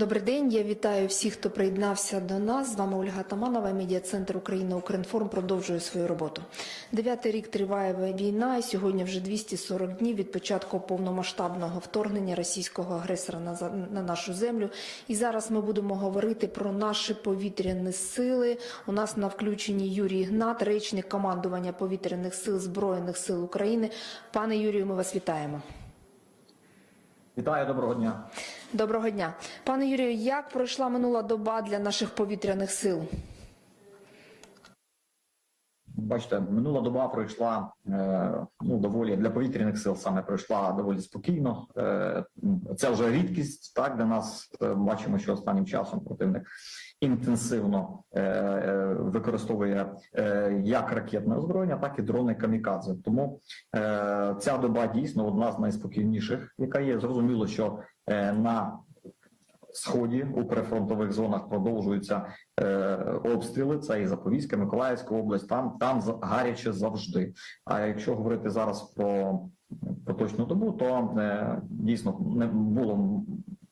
Добрий день. Я вітаю всіх, хто приєднався до нас. З вами Ольга Таманова. Медіа центр Україна Укрінформ продовжує свою роботу. Дев'ятий рік триває війна, і сьогодні вже 240 днів від початку повномасштабного вторгнення російського агресора на, на нашу землю. І зараз ми будемо говорити про наші повітряні сили. У нас на включенні Юрій Гнат, речник командування повітряних сил Збройних сил України. Пане Юрію, ми вас вітаємо. Вітаю, доброго дня. Доброго дня, пане Юрію. Як пройшла минула доба для наших повітряних сил? Бачите, минула доба пройшла е, ну доволі для повітряних сил саме пройшла доволі спокійно. Е, це вже рідкість. Так для нас е, бачимо, що останнім часом противник інтенсивно е, е, використовує е, як ракетне озброєння, так і дрони камікадзе. Тому ця доба дійсно одна з найспокійніших, яка є. Зрозуміло, що на сході у прифронтових зонах продовжуються е, обстріли. Це і Запорізька, Миколаївська область. Там там гаряче завжди. А якщо говорити зараз про поточну добу, то е, дійсно не було.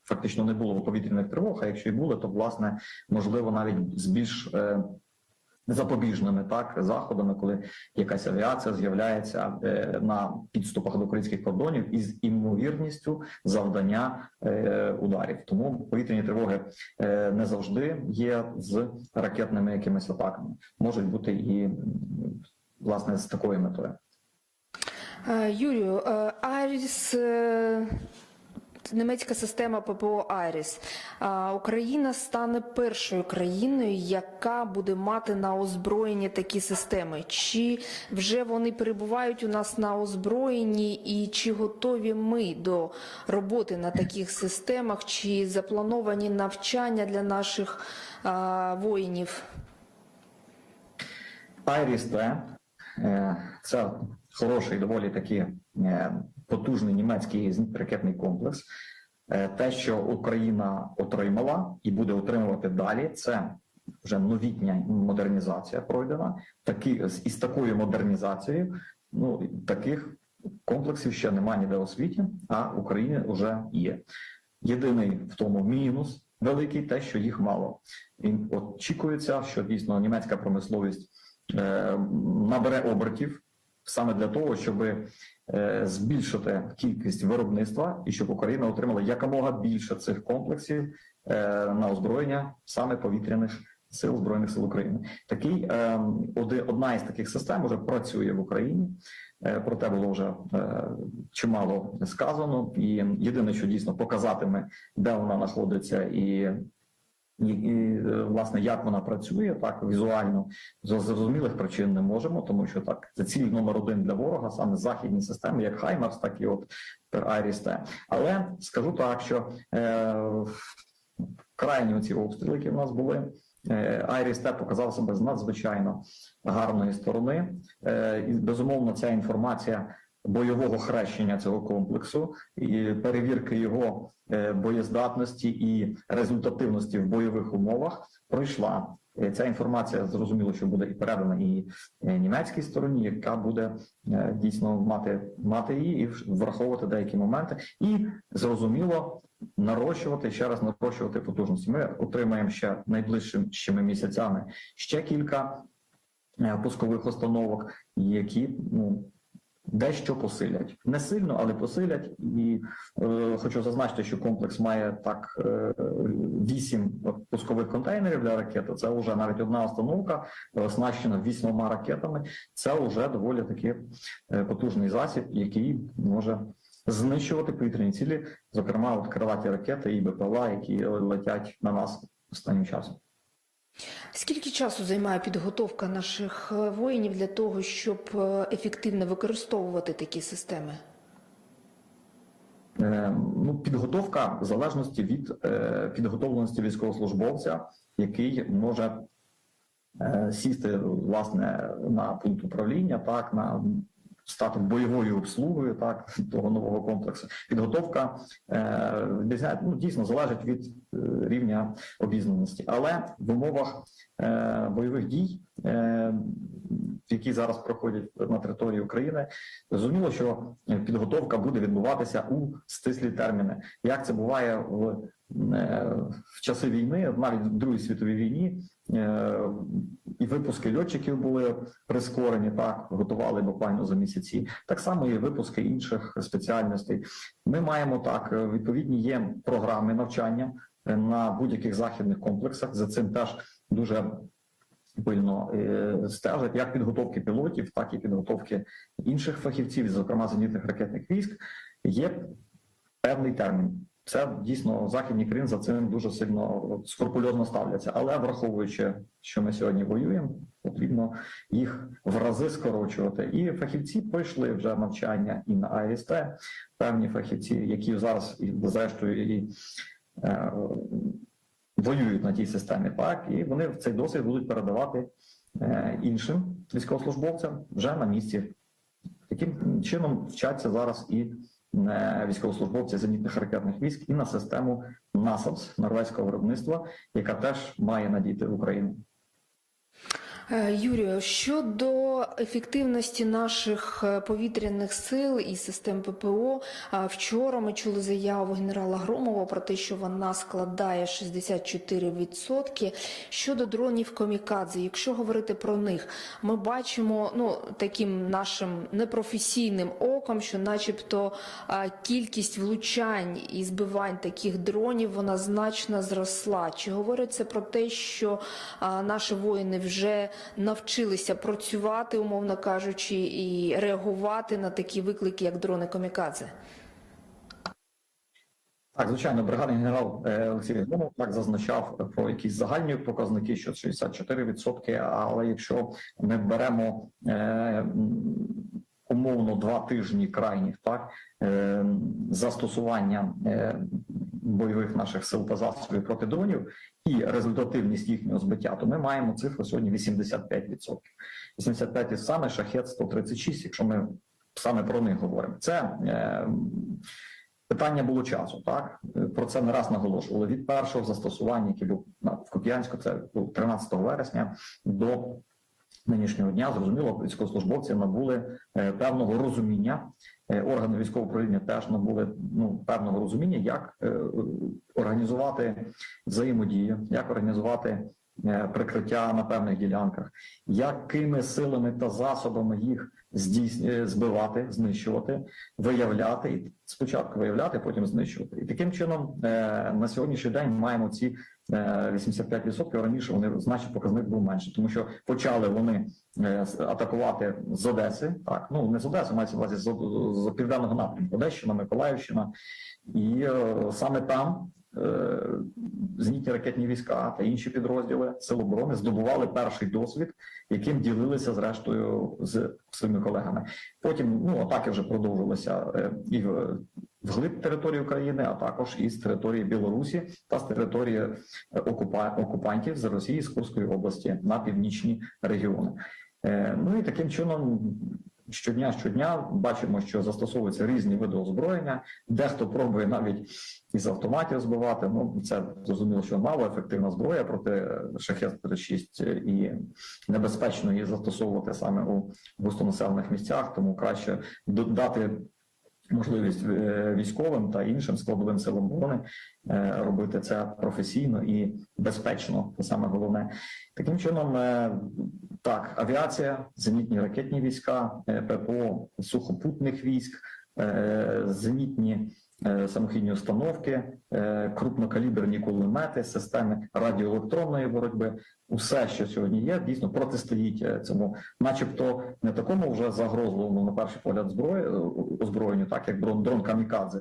Фактично не було повітряних тривог, а якщо і були, то власне можливо навіть з більш е, запобіжними так заходами, коли якась авіація з'являється е, на підступах до українських кордонів із імовірністю завдання е, ударів. Тому повітряні тривоги не завжди є з ракетними якимись атаками, можуть бути і власне з такою метою. Юрію, е, Німецька система ППО Айріс. Україна стане першою країною, яка буде мати на озброєнні такі системи. Чи вже вони перебувають у нас на озброєнні, і чи готові ми до роботи на таких системах, чи заплановані навчання для наших а, воїнів? Айріс Т е, це хороший, доволі таки е, потужний німецький ракетний комплекс. Е, Те, що Україна отримала і буде отримувати далі, це вже новітня модернізація пройдена. Такі із такою модернізацією, ну таких комплексів ще немає ніде у світі, а в Україні вже є. Єдиний в тому мінус великий, те, що їх мало. І очікується, що дійсно німецька промисловість е, набере обертів саме для того, щоб е, збільшити кількість виробництва і щоб Україна отримала якомога більше цих комплексів е, на озброєння саме повітряних сил збройних сил України. Такий е, одна із таких систем вже працює в Україні. Про те було вже чимало сказано, і єдине, що дійсно показатиме, де вона знаходиться, і і, і е, власне як вона працює так візуально з зрозумілих причин не можемо, тому що так це ціль номер один для ворога, саме західні системи, як Хаймарс, так і от Айріс Т. Але скажу так, що е, крайні ці обстріли, які в нас були, е, Айріс Т показав себе з надзвичайно гарної сторони. Е, і безумовно, ця інформація бойового хрещення цього комплексу і перевірки його е, боєздатності і результативності в бойових умовах пройшла. Е, Ця інформація зрозуміло, що буде і передана і е, німецькій стороні, яка буде дійсно мати мати її і враховувати деякі моменти, і зрозуміло нарощувати ще раз нарощувати потужності. Ми отримаємо ще найближчими місяцями ще кілька пускових установок, які ну дещо посилять не сильно, але посилять. І е, хочу зазначити, що комплекс має так е, вісім пускових контейнерів для ракети. Це вже навіть одна установка е, оснащена вісьмома ракетами. Це вже доволі таки е, потужний засіб, який може. Знищувати повітряні цілі, зокрема, от крилаті ракети і БПЛА, які летять на нас останнім часом. Скільки часу займає підготовка наших е, воїнів для того, щоб е, ефективно використовувати такі системи? Е, Ну, підготовка в залежності від підготовленості військовослужбовця, який може сісти власне на пункт управління, так на стати бойовою обслугою так того нового комплексу. Підготовка е, ну, дійсно залежить від е, рівня обізнаності, але в умовах е, бойових дій, е, які зараз проходять на території України, зрозуміло, що підготовка буде відбуватися у стислі терміни. Як це буває в е, в часи війни, навіть в Другій світовій війні, і випуски льотчиків були прискорені, так готували буквально за місяці. Так само і випуски інших спеціальностей. Ми маємо так е, відповідні є програми навчання е, на будь-яких західних комплексах. За цим теж дуже пильно е, стежать як підготовки пілотів, так і підготовки інших фахівців, зокрема зенітних ракетних військ. Є певний термін. Це дійсно західні країни за цим дуже сильно скрупульозно ставляться. Але враховуючи, що ми сьогодні воюємо, потрібно їх в рази скорочувати. І фахівці пройшли вже навчання і на АСТ, певні фахівці, які зараз і зрештою і е, воюють на тій системі, так і вони в цей досвід будуть передавати е, іншим військовослужбовцям вже на місці. Таким чином вчаться зараз і е, військовослужбовці зенітних ракетних військ і на систему НАСАВС норвезького виробництва, яка теж має надійти в Україну. Е, Юрію, щодо ефективності наших е, повітряних сил і систем ППО, вчора ми чули заяву генерала Громова про те, що вона складає 64%. Щодо дронів Комікадзе, якщо говорити про них, ми бачимо ну таким нашим непрофесійним оком, що, начебто, кількість влучань і збивань таких дронів вона значно зросла. Чи говорить це про те, що наші воїни вже навчилися працювати, умовно кажучи, і реагувати на такі виклики, як дрони Комікадзе? Так, звичайно, бригадний генерал е, Олексій Громов так зазначав про якісь загальні показники, що 64%, але якщо ми беремо е, умовно два тижні крайніх так е, застосування е, бойових наших сил та засобів проти дронів і результативність їхнього збиття, то ми маємо цифру сьогодні 85%. 85% – і саме шахет 136, якщо ми саме про них говоримо. Це е, Питання було часу, так про це не раз наголошували від першого застосування, який був в Куп'янську, це був 13 вересня до нинішнього дня. Зрозуміло, військовослужбовці набули е, певного розуміння. е, Органи військового управління теж набули ну певного розуміння, як е, організувати взаємодію, як організувати прикриття на певних ділянках, якими силами та засобами їх здійс... е, збивати, знищувати, виявляти і спочатку виявляти, потім знищувати. І таким чином на сьогоднішній день маємо ці 85%. Раніше вони значить показник був менше, тому що почали вони е, атакувати з Одеси. Так, ну не з Одеси, мається увазі з, з південного напрямку, Одещина, Миколаївщина, і е, саме там. Е, Зенітні ракетні війська та інші підрозділи Сил оборони здобували перший досвід, яким ділилися зрештою з своїми колегами. Потім ну атаки вже продовжилися е, і в вглиб території України, а також із території Білорусі та з території е, окупа... окупантів з Росії з Курської області на північні регіони. Ну і таким чином. Щодня, щодня бачимо, що застосовуються різні види озброєння. Дехто пробує навіть із автоматів збивати. Ну це зрозуміло, що мало ефективна зброя проти шахет 36 і небезпечно її застосовувати саме у густонаселених місцях, тому краще дати можливість е, військовим та іншим складовим силам оборони е, робити це професійно і безпечно. Це саме головне. Таким чином, е, так, авіація, зенітні ракетні війська, ППО сухопутних військ, зенітні самохідні установки, крупнокаліберні кулемети, системи радіоелектронної боротьби. Усе, що сьогодні є, дійсно протистоїть е, цьому, начебто, не такому вже загрозливому на перший погляд зброї е, озброєнню, так як дрон, дрон камікадзе,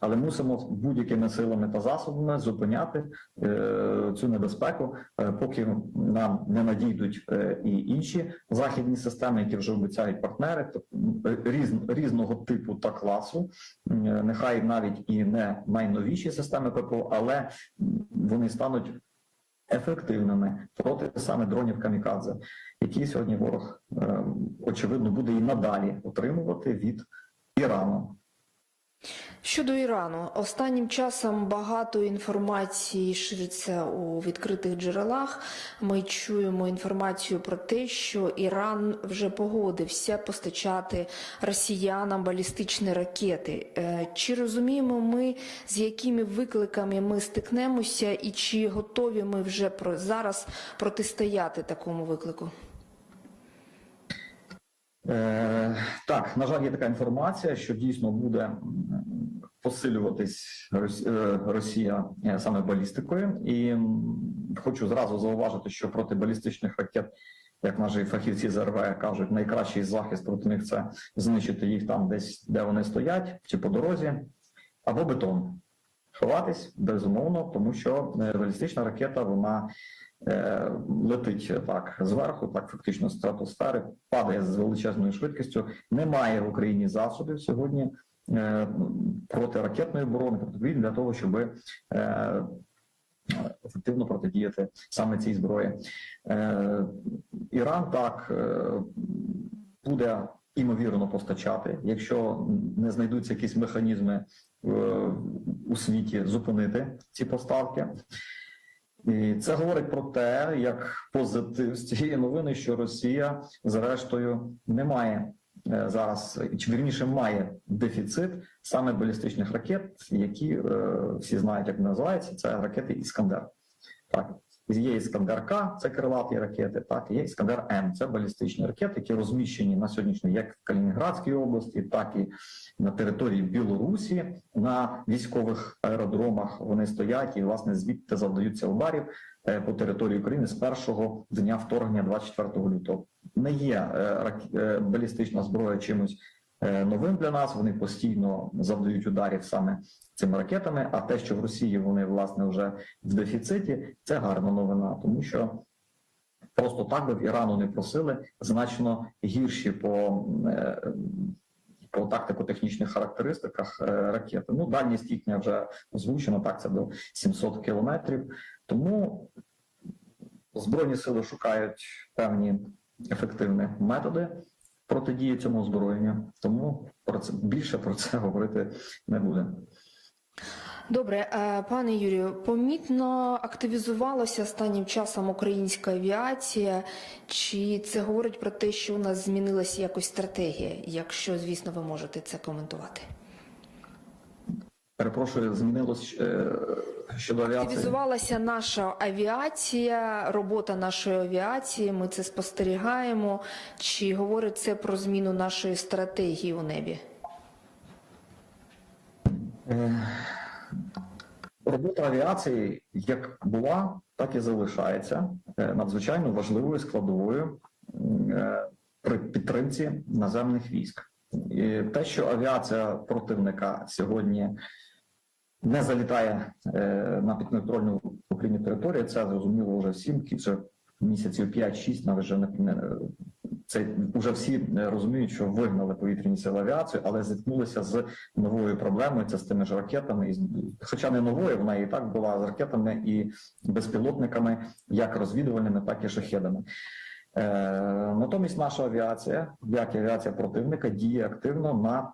але мусимо будь-якими силами та засобами зупиняти е, цю небезпеку, е, поки нам не надійдуть е, і інші західні системи, які вже обіцяють партнери, то, е, різ, різного типу та класу, е, нехай навіть і не найновіші системи ППО, але вони стануть ефективними проти саме дронів камікадзе, які сьогодні ворог е, очевидно буде і надалі отримувати від Ірану. Щодо Ірану, останнім часом багато інформації шириться у відкритих джерелах. Ми чуємо інформацію про те, що Іран вже погодився постачати росіянам балістичні ракети. Е, Чи розуміємо ми, з якими викликами ми стикнемося, і чи готові ми вже зараз протистояти такому виклику? Е, так, на жаль, є така інформація, що дійсно буде посилюватись е, Росія е, саме балістикою. І хочу зразу зауважити, що проти балістичних ракет, як наші фахівці з РВ кажуть, найкращий захист проти них це знищити їх там, десь де вони стоять, чи по дорозі, або бетон. Ховатись безумовно, тому що балістична ракета вона летить так зверху, так фактично стратосфери, падає з величезною швидкістю. Немає в Україні засобів сьогодні е, протиракетної оборони, протиповітря для того, щоб е, ефективно протидіяти саме цій зброї. Е, Іран так е, буде імовірно постачати, якщо не знайдуться якісь механізми е, у світі зупинити ці поставки. І це говорить про те, як позитив з цієї новини, що Росія, зрештою, не має е, зараз, чи вірніше має дефіцит саме балістичних ракет, які е, всі знають, як називаються. Це ракети Іскандер. Так, є Іскандер К, це крилаті ракети, так, і є Іскандер М, це балістичні ракети, які розміщені на сьогоднішній як в Калінінградській області, так і на території Білорусі на військових аеродромах. Вони стоять і власне звідти завдаються ударів е, по території України з першого дня вторгнення 24 лютого. Не є е, е, балістична зброя чимось новим для нас. Вони постійно завдають ударів саме цими ракетами. А те, що в Росії вони власне вже в дефіциті, це гарна новина, тому що. Просто так би в Ірану не просили значно гірші по, е, по тактико-технічних характеристиках е, ракети. Ну, дальність їхня вже озвучена, так це до 700 кілометрів. Тому Збройні сили шукають певні ефективні методи протидії цьому озброєнню. Тому про це більше про це говорити не буде. Добре, е, пане Юрію, помітно активізувалася останнім часом українська авіація. Чи це говорить про те, що у нас змінилася якось стратегія? Якщо, звісно, ви можете це коментувати. Перепрошую, змінилось е, щодо авіації. Активізувалася наша авіація, робота нашої авіації. Ми це спостерігаємо. Чи говорить це про зміну нашої стратегії у небі? Е, Робота авіації як була, так і залишається е, надзвичайно важливою складовою при підтримці наземних військ. І те, що авіація противника сьогодні не залітає е, на підконтрольну Україні територію, це зрозуміло вже всім, вже місяців 5-6 навіть вже не це вже всі е, розуміють, що вигнали повітряні сили авіацію, але зіткнулися з новою проблемою. Це з тими ж ракетами, і хоча не новою, вона і так була з ракетами і безпілотниками, як розвідувальними, так і шахедами. Е, натомість наша авіація, як і авіація противника, діє активно на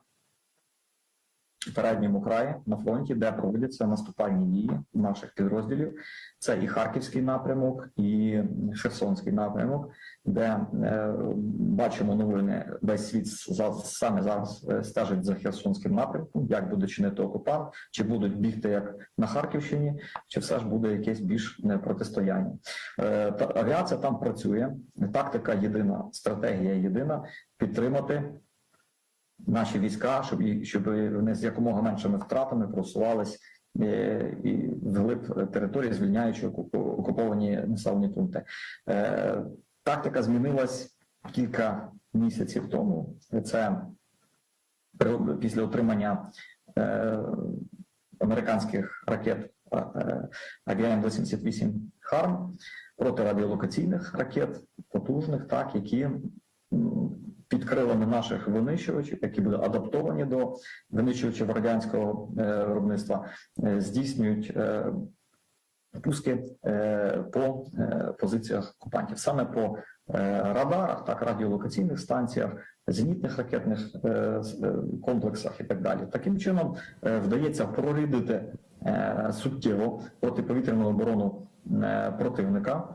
передньому краї на фронті, де проводяться наступальні дії наших підрозділів. Це і Харківський напрямок, і Херсонський напрямок, де е, бачимо новини. Весь світ за, саме зараз е, стежить за Херсонським напрямком, як буде чинити окупант, чи будуть бігти як на Харківщині, чи все ж буде якесь більш е, протистояння. Е, та авіація там працює. Тактика єдина, стратегія єдина підтримати наші війська, щоб і- щоб вони з якомога меншими втратами просувались е, і вглиб території, звільняючи окуповані населені пункти. Е, Тактика змінилась кілька місяців тому. Це після отримання е, американських ракет е, АГМ-88 «Харм» протирадіолокаційних ракет, потужних, так, які під крилами наших винищувачів, які будуть адаптовані до винищувачів радянського е, виробництва, е, здійснюють е, пуски по позиціях окупантів, саме по радарах, так радіолокаційних станціях, зенітних ракетних комплексах і так далі. Таким чином вдається прорідити суттєво протиповітряну оборону противника,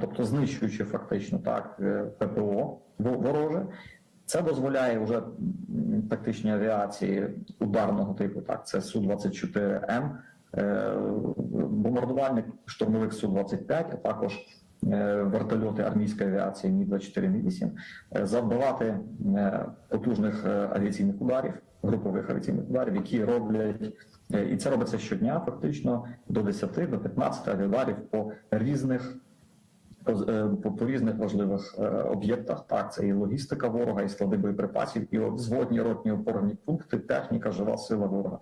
тобто знищуючи фактично так е, ППО во- вороже. Це дозволяє вже тактичній авіації ударного типу, так це Су-24М, е, бомбардувальник штурмових Су-25, а також е, вертольоти армійської авіації Мі-24, Мі-8, е, завдавати е, потужних е, авіаційних ударів, групових авіаційних ударів, які роблять, е, і це робиться щодня, фактично до 10 до 15 авіударів по різних е, по, по різних важливих е, об'єктах. Так, це і логістика ворога, і склади боєприпасів, і взводні ротні опорні пункти, техніка, жива сила ворога.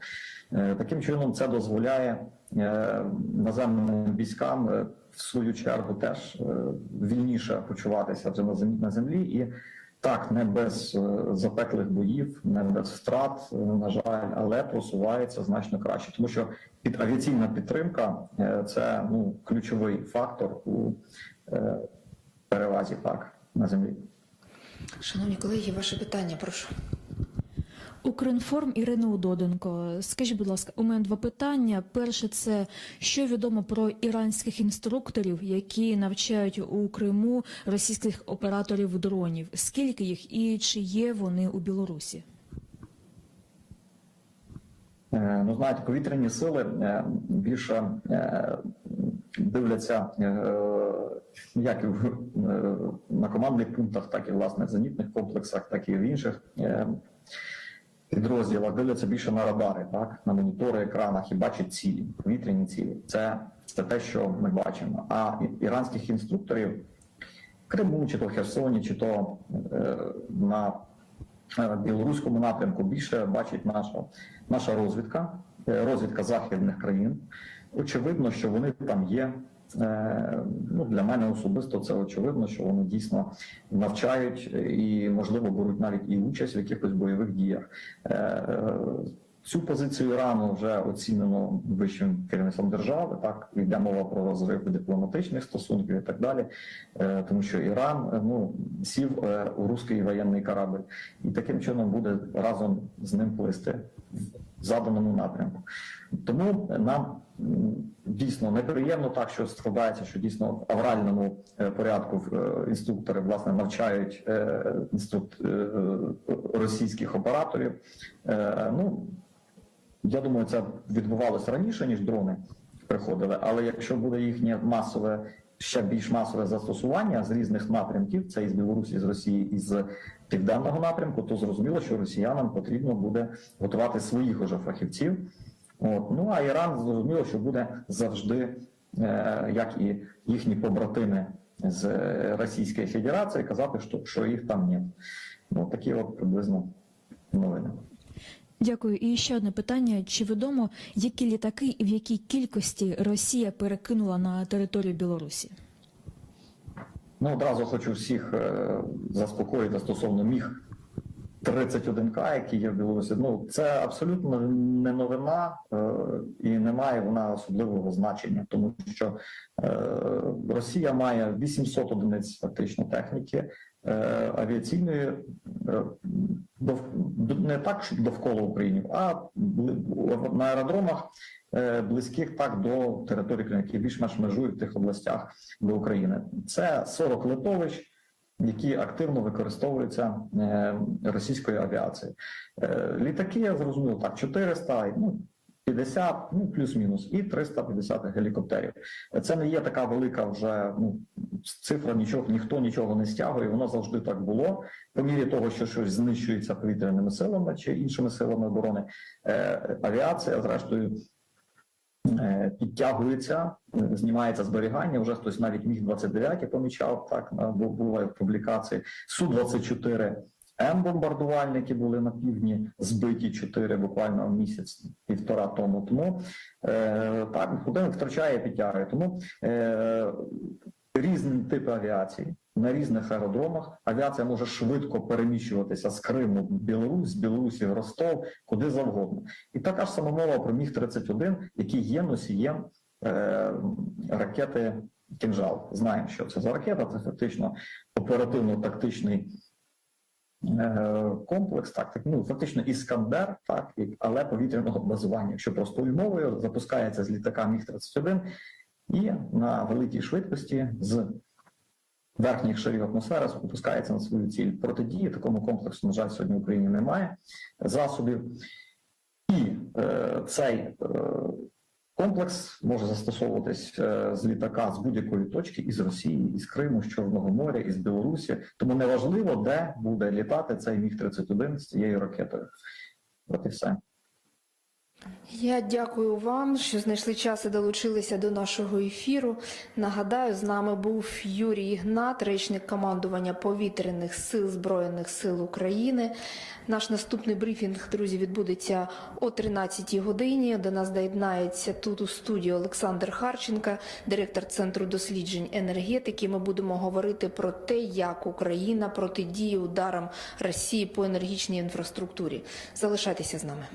Е, Таким чином, це дозволяє наземним військам в свою чергу теж вільніше почуватися вже на землі і. Так, не без запеклих боїв, не без втрат, на жаль, але просувається значно краще, тому що під авіаційна підтримка це ну ключовий фактор у перевазі так на землі. Шановні колеги, ваше питання, прошу. Укрінформ Ірина Удоденко. Скажіть, будь ласка, у мене два питання. Перше, це що відомо про іранських інструкторів, які навчають у Криму російських операторів дронів. Скільки їх і чи є вони у Білорусі? Е, Ну, знаєте, повітряні сили е, більше е, дивляться е, як і е, на командних пунктах, так і власне в зенітних комплексах, так і в інших е, підрозділах. Дивляться більше на радари, так на монітори, екранах і бачать цілі, повітряні цілі. Це, це те, що ми бачимо. А іранських інструкторів в Криму, чи то в Херсоні, чи то на білоруському напрямку більше бачить наша, наша розвідка, розвідка західних країн. Очевидно, що вони там є. Е, Ну, для мене особисто це очевидно, що вони дійсно навчають і, можливо, беруть навіть і участь в якихось бойових діях. Е, Цю позицію Ірану вже оцінено вищим керівництвом держави. Так йде мова про розрив дипломатичних стосунків і так далі, Е, тому що Іран ну сів у руський воєнний корабль, і таким чином буде разом з ним плисти заданому напрямку. Тому нам дійсно неприємно так, що складається, що дійсно в авральному е, порядку е, інструктори власне навчають е, інструк... е, російських операторів. Ну я думаю, це відбувалося раніше, ніж дрони приходили. Але якщо буде їхнє масове, ще більш масове застосування з різних напрямків, це із Білорусі, з Росії і з південного напрямку, то зрозуміло, що росіянам потрібно буде готувати своїх уже фахівців. От. Ну а Іран зрозуміло, що буде завжди, е, як і їхні побратими з Російської Федерації, казати, що, що їх там немає. Ну такі от приблизно новини. Дякую. І ще одне питання: чи відомо, які літаки і в якій кількості Росія перекинула на територію Білорусі? Ну, одразу хочу всіх е, заспокоїти стосовно міг 31К, який є в Білорусі. Ну, це абсолютно не новина е, і не має вона особливого значення, тому що е, Росія має 800 одиниць фактично техніки авіаційної е, не так що довкола України, а на аеродромах е, близьких так до території які більш-менш межують в тих областях до України. Це 40 литовищ, які активно використовуються е, російською авіацією. Е, Літаки, я зрозумів, так, 400, ну, 50, ну плюс-мінус, і 350 гелікоптерів. Це не є така велика вже ну, цифра, нічого, ніхто нічого не стягує. Воно завжди так було. По мірі того, що щось знищується повітряними силами чи іншими силами оборони, е, авіація, зрештою, е, підтягується, знімається зберігання. Вже хтось навіть міг 29 я помічав так. на- бу- була в публікації су 24 М бомбардувальники були на півдні, збиті 4 буквально місяць півтора тому. Тому е, так один втрачає підтягує. Тому е, різні типи авіації на різних аеродромах. Авіація може швидко переміщуватися з Криму в Білорусь, з Білорусі в Ростов, куди завгодно. І така ж сама мова про Міг 31 який є носієм е, ракети Кінжал. Знаємо, що це за ракета. Це фактично оперативно-тактичний комплекс, так, так ну фактично іскандер, так але повітряного базування. Якщо простою мовою запускається з літака Міг 31 і на великій швидкості з верхніх шарів атмосфери спускається на свою ціль. Протидії такому комплексу, на жаль, сьогодні в Україні немає засобів. І е, цей е, комплекс може застосовуватись е, з літака з будь-якої точки із Росії, із Криму, з Чорного моря, із Білорусі. Тому неважливо, де буде літати цей міг 31 з цією ракетою. От і все. Я дякую вам, що знайшли час і долучилися до нашого ефіру. Нагадаю, з нами був Юрій Ігнат, речник командування повітряних сил Збройних сил України. Наш наступний брифінг, друзі, відбудеться о 13-й годині. До нас доєднається тут у студії Олександр Харченка, директор Центру досліджень енергетики. Ми будемо говорити про те, як Україна протидіє ударам Росії по енергічній інфраструктурі. Залишайтеся з нами.